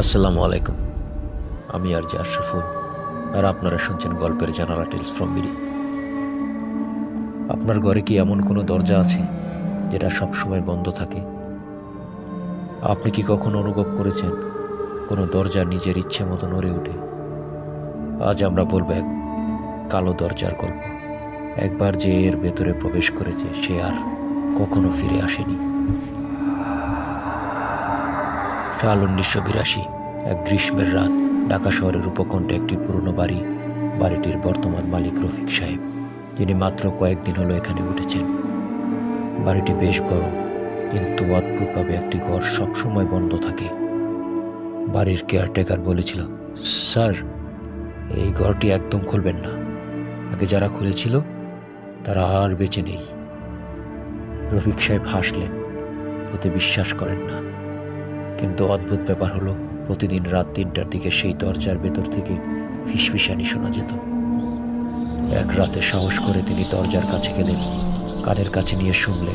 আসসালামু আলাইকুম। আমি আর যে আশরাফুল আর আপনারা শুনছেন গল্পের জানালা টেলস ফ্রম বিডি। আপনার ঘরে কি এমন কোনো দরজা আছে যেটা সবসময় বন্ধ থাকে? আপনি কি কখনো অনুভব করেছেন কোনো দরজা নিজের ইচ্ছে মতো নড়ে ওঠে? আজ আমরা বলব এক কালো দরজার গল্প। একবার যে এর ভেতরে প্রবেশ করেছে সে আর কখনো ফিরে আসেনি। সাল উনিশশো বিরাশি এক গ্রীষ্মের রাত ঢাকা শহরের উপকণ্ঠে একটি পুরনো বাড়ি, বাড়িটির বর্তমান মালিক রফিক সাহেব, যিনি মাত্র কয়েকদিন হলো এখানে উঠেছেন। বাড়িটি বেশ বড়, কিন্তু অদ্ভুতভাবে একটি ঘর সবসময় বন্ধ থাকে। বাড়ির কেয়ারটেকার বলেছিল, স্যার, এই ঘরটি একদম খুলবেন না। আগে যারা খুলেছিল, তারা আর বেঁচে নেই। রফিক সাহেব হাসলেন। এতে বিশ্বাস করেন না। কিন্তু অদ্ভুত ব্যাপার হলো, প্রতিদিন রাত তিনটার দিকে সেই দরজার ভেতর থেকে ফিসফিসানি শোনা যেত। এক রাতে সাহস করে তিনি দরজার কাছে গেলেন, কানের কাছে নিয়ে শুনলেন,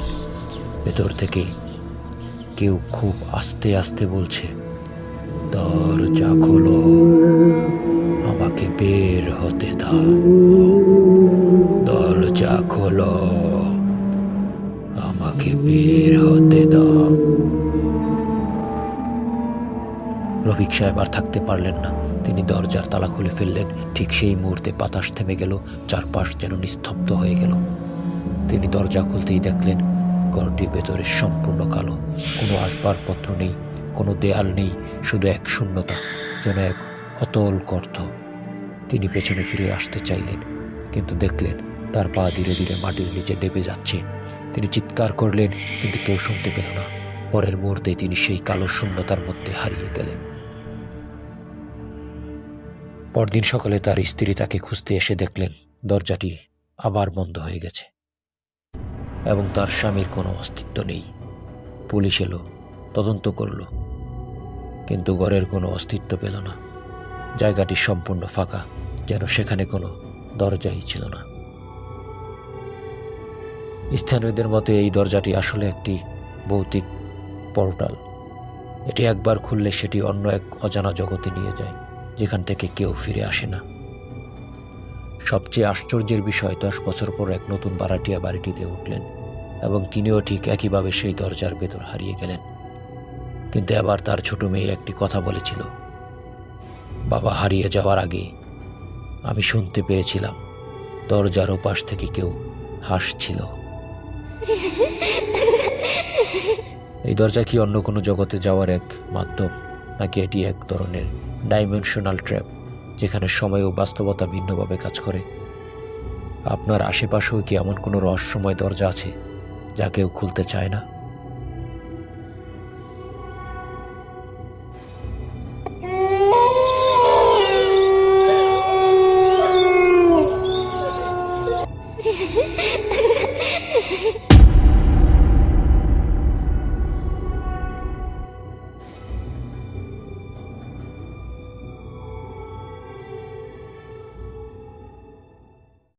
ভেতর থেকে কেউ খুব আস্তে আস্তে বলছে, দরজা খোলো, আমাকে বের হতে দাও। দরজা খোলো। আমাকে বের হতে দাও। রফিক সাহেব আর থাকতে পারলেন না। তিনি দরজার তালা খুলে ফেললেন। ঠিক সেই মুহূর্তে বাতাস থেমে গেল। চারপাশ যেন নিস্তব্ধ হয়ে গেল। তিনি দরজা খুলতেই দেখলেন, ঘরটি ভেতরে সম্পূর্ণ কালো। কোনো আসবাবপত্র নেই, কোনো দেয়াল নেই, শুধু এক শূন্যতা, যেন এক অতল গর্ত। তিনি পেছনে ফিরে আসতে চাইলেন, কিন্তু দেখলেন, তার পা ধীরে ধীরে মাটির নিচে ডেবে যাচ্ছে। তিনি চিৎকার করলেন, কিন্তু কেউ শুনতে পেল না। পরের মুহূর্তে তিনি সেই কালো শূন্যতার মধ্যে হারিয়ে গেলেন। পরদিন সকালে তার স্ত্রী তাকে খুঁজতে এসে দেখলেন, দরজাটি আবার বন্ধ হয়ে গেছে এবং তার স্বামীর কোনো অস্তিত্ব নেই। পুলিশ এলো, তদন্ত করল, কিন্তু ঘরের কোনো অস্তিত্ব পেল না। জায়গাটি সম্পূর্ণ ফাঁকা, যেন সেখানে কোনো দরজাই ছিল না। স্থানীয়দের মতে এই দরজাটি আসলে একটি ভৌতিক পোর্টাল। এটি একবার খুললে সেটি অন্য এক অজানা জগতে নিয়ে যায়, যেখান থেকে কেউ ফিরে আসে না। সবচেয়ে আশ্চর্যের বিষয়, দশ বছর পর এক নতুন বারাটিয়া বাড়িটিতে উঠলেন এবং তিনিও ঠিক একইভাবে সেই দরজার ভেতর হারিয়ে গেলেন। কিন্তু এবার তার ছোট মেয়ে একটি কথা বলেছিল, বাবা, হারিয়ে যাওয়ার আগে আমি শুনতে পেয়েছিলাম, দরজার ওপাশ থেকে কেউ হাসছিল। এই দরজা কি অন্য কোনো জগতে যাওয়ার এক মাধ্যম, নাকি এটি এক ধরনের ডাইমেনশনাল ট্র্যাপ যেখানে সময় ও বাস্তবতা ভিন্নভাবে কাজ করে আপনার আশেপাশেও কি এমন কোনো রহস্যময় দরজা আছে, যা কেউ খুলতে চায় না!